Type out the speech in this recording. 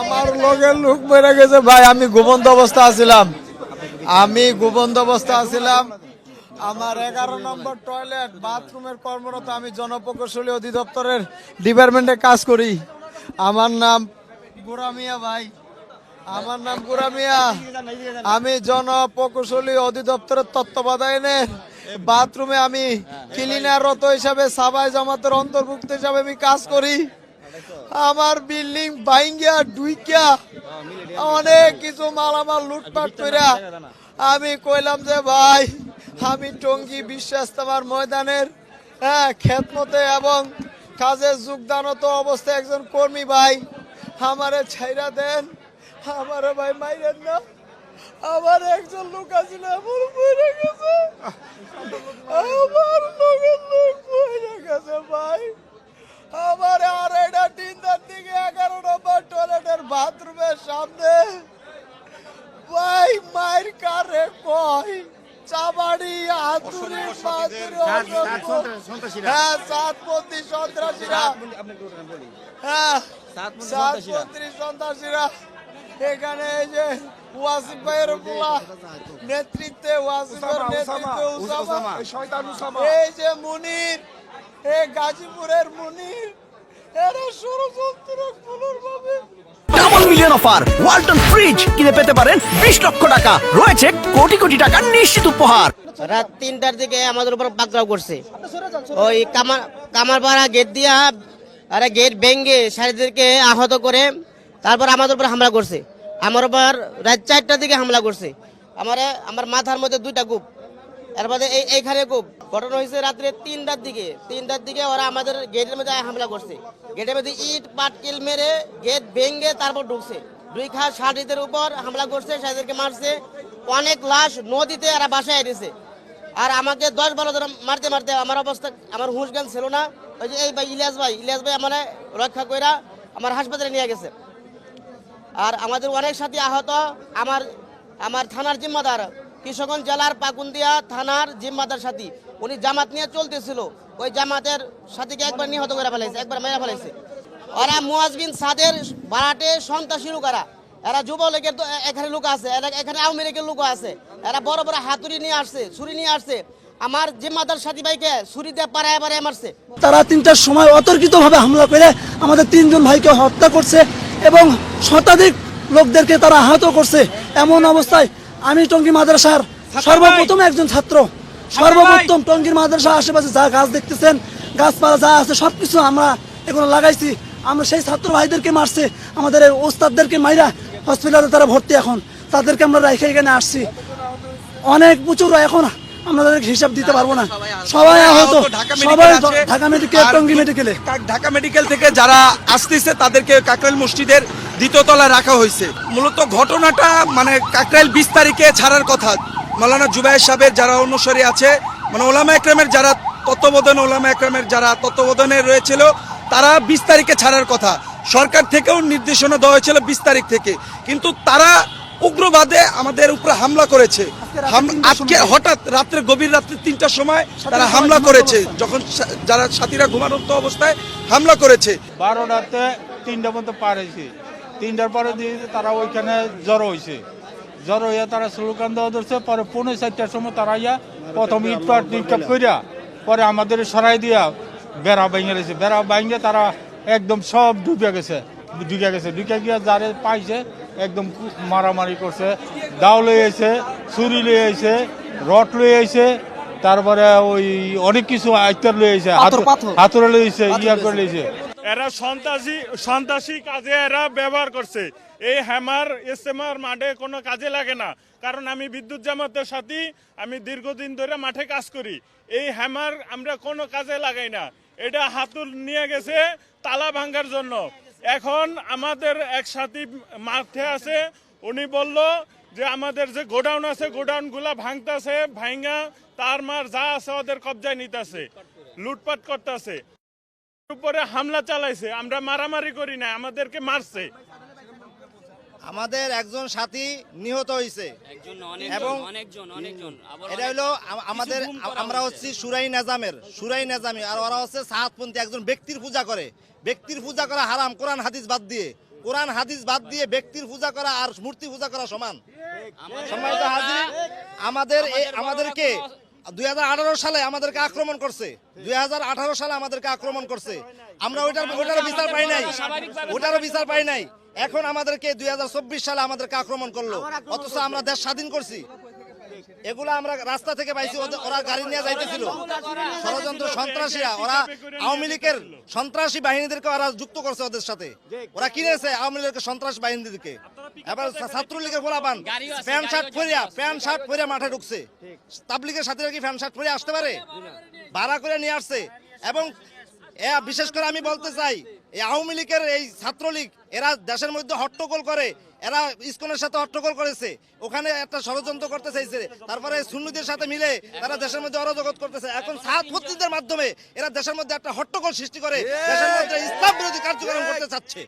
আমার লগের লোক মেরে গেছে। ভাই, আমি ঘুমন্ত অবস্থা আছিলাম। আমি ঘুমন্ত অবস্থা আছিলাম। আমার এগারো নম্বর টয়লেট বাথরুমের কর্মরত আমি জনপ্রকৌশলী অধিদপ্তরের ডিপার্টমেন্টে কাজ করি। আমার নাম গোরামিয়া ভাই। আমার নাম গোরামিয়া আমি জনপ্রকৌশলী অধিদপ্তরের তত্ত্বাবধানে বাথরুমে আমি ক্লিনাররত হিসাবে, সাবাই জামাতের অন্তর্ভুক্ত হিসাবে আমি কাজ করি। আমার বিল্ডিং বাইঙ্গিয়া ডুইকিয়া অনেক কিছু মালামাল লুটপাট কইরা আমি কইলাম যে, ভাই, আমি টঙ্গী বিশ্বাস তোমার ময়দানের হ্যাঁ খেতমতে এবং কাজে যোগদানত অবস্থায় একজন কর্মী, ভাই, আমারে ছাইরা দেন, আমারে ভাই মাইরেন না, আমার একজন লোক আছে না, আমার মরে গেছে, আমার লোকের লোক মরে গেছে, ভাই, আমার আর এটা তিনটার দিকে এগারো নম্বর টয়লেটের বাথরুমের সামনে ভাই মায়ের কারে কয় চাবাড়ি হাতুড়ি মাতুড়ি হ্যাঁ সাতপন্থী সন্ত্রাসীরা। হ্যাঁ সাতপন্থী সন্ত্রাসীরা। এখানে এই যে ওয়াসিফ ভাইয়ের পোলা নেতৃত্বে ওয়াসিফের নেতৃত্বে উসামা এই যে মুনির এই গাজীপুরের মুনির এরা ষড়যন্ত্র কুলোর ভাবে double million offer Walton fridge কিনে পেতে পারেন বিশ লক্ষ টাকা। রয়েছে কোটি কোটি টাকার নিশ্চিত উপহার। রাত তিনটার দিকে আমাদের উপর পাকড়াও করছে। ওই কামার কামারপাড়া গেট দিয়া আরে গেট ভেঙ্গে সারিদেরকে আহত করে তারপর আমাদের উপর হামলা করছে। আমার উপর রাত চারটার দিকে হামলা করছে। আমার আমার মাথার মধ্যে দুইটা কূপ। এরপরে এই এইখানে কূপ। ঘটনা হয়েছে রাত্রে তিনটার দিকে। তিনটার দিকে ওরা আমাদের গেটের মধ্যে হামলা করছে। গেটের মধ্যে ইট পাটকেল মেরে গেট ভেঙ্গে তারপর ঢুকছে। দুই খাস সারিদের উপর হামলা করছে সারিদেরকে মারছে। অনেক লাশ নদীতে এরা বাসায় এনেছে। আর আমাকে দশ বারো জন মারতে মারতে আমার অবস্থা, আমার হুঁশ জ্ঞান ছিল না। ওই যে এই ভাই ইলিয়াস ভাই ইলিয়াস ভাই আমার রক্ষা কইরা আমার হাসপাতালে নিয়ে গেছে। আর আমাদের অনেক সাথী আহত, আমার আমার থানার জিম্মাদার, কিশোরগঞ্জ জেলার পাকুন্দিয়া থানার জিম্মাদার সাথী। উনি জামাত নিয়ে চলতেছিল। ওই জামাতের সাথীকে একবার নিহত করে ফেলাইছে, একবার মেরে ফেলাইছে। ওরা মুয়াজবিন সাদের বারাটে সন্ত্রাসী লোকেরা। এরা যুবলীগের তো এখানে লোক আছে এখানে আওয়ামী লীগের লোক আছে। এরা বড় বড় হাতুড়ি নিয়ে আসছে ছুরি নিয়ে আসছে। আমার জিম্মাদার সাথী ভাইকে ছুরি দিয়ে পাড়ায় পাড়ায় মারছে। তারা তিনটার সময় অতর্কিতভাবে হামলা করে আমাদের তিনজন ভাইকে হত্যা করছে এবং শতাধিক লোকদেরকে তারা আহত করছে। এমন অবস্থায় আমি টঙ্গী মাদ্রাসার সর্বপ্রথম একজন ছাত্র সর্বপ্রথম টঙ্গীর মাদ্রাসা আশেপাশে যা গাছ দেখতেছেন গাছপালা যা আছে সবকিছু আমরা এগুলো লাগাইছি। আমরা সেই ছাত্র ভাইদেরকে মারছে আমাদের ওস্তাদদেরকে মাইরা হসপিটালে তারা ভর্তি এখন। তাদেরকে আমরা রেখে এখানে আসছি। অনেক প্রচুর এখন। আমরা তাদেরকে হিসাব দিতে পারব না। সবাই আহত। সবাই ঢাকা মেডিকেল টঙ্গী মেডিকেলে ঢাকা মেডিকেল থেকে যারা আসতেছে তাদেরকে কাকরাইল মসজিদের দ্বিতীয় রাখা হয়েছে। মূলত ঘটনাটা মানে কাকরাইল বিশ তারিখে ছাড়ার কথা। মালানা জুবাইর সাহেবের যারা অনুসারী আছে মানে ওলামা একরামের যারা তত্ত্বাবধান ওলামা একরামের যারা তত্ত্বাবধানে রয়েছিল তারা বিশ তারিখে ছাড়ার কথা। সরকার থেকেও নির্দেশনা দেওয়া হয়েছিল বিশ তারিখ থেকে। কিন্তু তারা উগ্রবাদে আমাদের উপরে হামলা করেছে। আজকে হঠাৎ রাত্রে গভীর রাত্রে তিনটার সময় তারা হামলা করেছে। যখন যারা সাথীরা ঘুমানোর অবস্থায় হামলা করেছে। বারো বারোটাতে তিনটা পর্যন্ত পার হয়েছে। তিনটার পরে দিয়ে তারা ওইখানে জড়ো হয়েছে। জড়ো হইয়া তারা স্লোগান দেওয়া ধরছে পরে পৌনে চারটার সময় তারা ইয়া প্রথম ইটপাট নিক্ষেপ করিয়া পরে আমাদের সরাই দিয়া বেড়া ভেঙে গেছে বেড়া ভেঙে তারা একদম সব ডুবে গেছে। ঢুকে গেছে। ঢুকে গিয়া যারে পাইছে একদম মারামারি করছে। দাও লয়ে এসে ছুরি লয়ে এসে রড লয়ে এসে তারপরে ওই অনেক কিছু আইতার লয়ে এসে হাতুড়ে লয়ে এসে ইয়া করে লইছে এরা সন্ত্রাসী সন্ত্রাসী কাজে এরা ব্যবহার করছে। এই হ্যামার ইস্তেমার মাঠে কোনো কাজে লাগে না। কারণ আমি বিদ্যুৎ জামাতের সাথে আমি দীর্ঘদিন ধরে মাঠে কাজ করি। এই হ্যামার আমরা কোনো কাজে লাগাই না। এটা হাতুর নিয়ে গেছে তালা ভাঙ্গার জন্য। এখন আমাদের এক সাথী মাঠে আছে, উনি বলল যে আমাদের যে গোডাউন আছে গোডাউনগুলা ভাঙতাছে ভাঙ্গা তার মার যা আছে ওদের কবজায় নিতেছে, লুটপাট করতেছে। উপরে হামলা চালাইছে, আমরা মারামারি করি না আমাদেরকে মারছে। আমাদের একজন সাথী নিহত হয়েছে এবং এটা হলো আমাদের আমরা হচ্ছি সুরাই নেজামের সুরাই নেজামি। আর ওরা হচ্ছে সাহাতপন্থী একজন ব্যক্তির পূজা করে। ব্যক্তির পূজা করা হারাম কোরআন হাদিস বাদ দিয়ে। কোরআন হাদিস বাদ দিয়ে ব্যক্তির পূজা করা আর মূর্তি পূজা করা সমান। সম্মানিত হাজির আমাদের আমাদেরকে দুই হাজার আঠারো সালে আমাদেরকে আক্রমণ করছে। দুই হাজার আঠারো সালে আমাদেরকে আক্রমণ করছে। আমরা ওইটার ওইটারও বিচার পাই নাই। ওটারও বিচার পাই নাই। এখন আমাদেরকে দুই সালে আমাদেরকে আক্রমণ করল। অথচ আমরা দেশ স্বাধীন করছি। এগুলো আমরা রাস্তা থেকে পাইছি ওরা গাড়ি নিয়ে যাইতেছিল। ষড়যন্ত্র সন্ত্রাসীরা ওরা আওয়ামী লীগের সন্ত্রাসী বাহিনীদেরকে ওরা যুক্ত করছে ওদের সাথে। ওরা কিনেছে আওয়ামী লীগের সন্ত্রাস বাহিনীদেরকে। এবার ছাত্রলীগের গোলা পান প্যান্ট শার্ট পরিয়া প্যান্ট শার্ট পরিয়া মাঠে ঢুকছে। তাবলিগের সাথে কি প্যান্ট শার্ট পরে আসতে পারে? ভাড়া করে নিয়ে আসছে। এবং এ বিশেষ করে আমি বলতে চাই এই আওয়ামী লীগের এই ছাত্রলীগ, এরা দেশের মধ্যে হট্টগোল করে, এরা ইস্কনের সাথে হট্টগোল করেছে, ওখানে একটা ষড়যন্ত্র করতে চাইছে, তারপরে সুন্নিদের সাথে মিলে তারা দেশের মধ্যে অরাজগত করতেছে। এখন সাত মাধ্যমে এরা দেশের মধ্যে একটা হট্টগোল সৃষ্টি করে, দেশের মধ্যে ইসলাম বিরোধী কার্যক্রম করতে চাচ্ছে।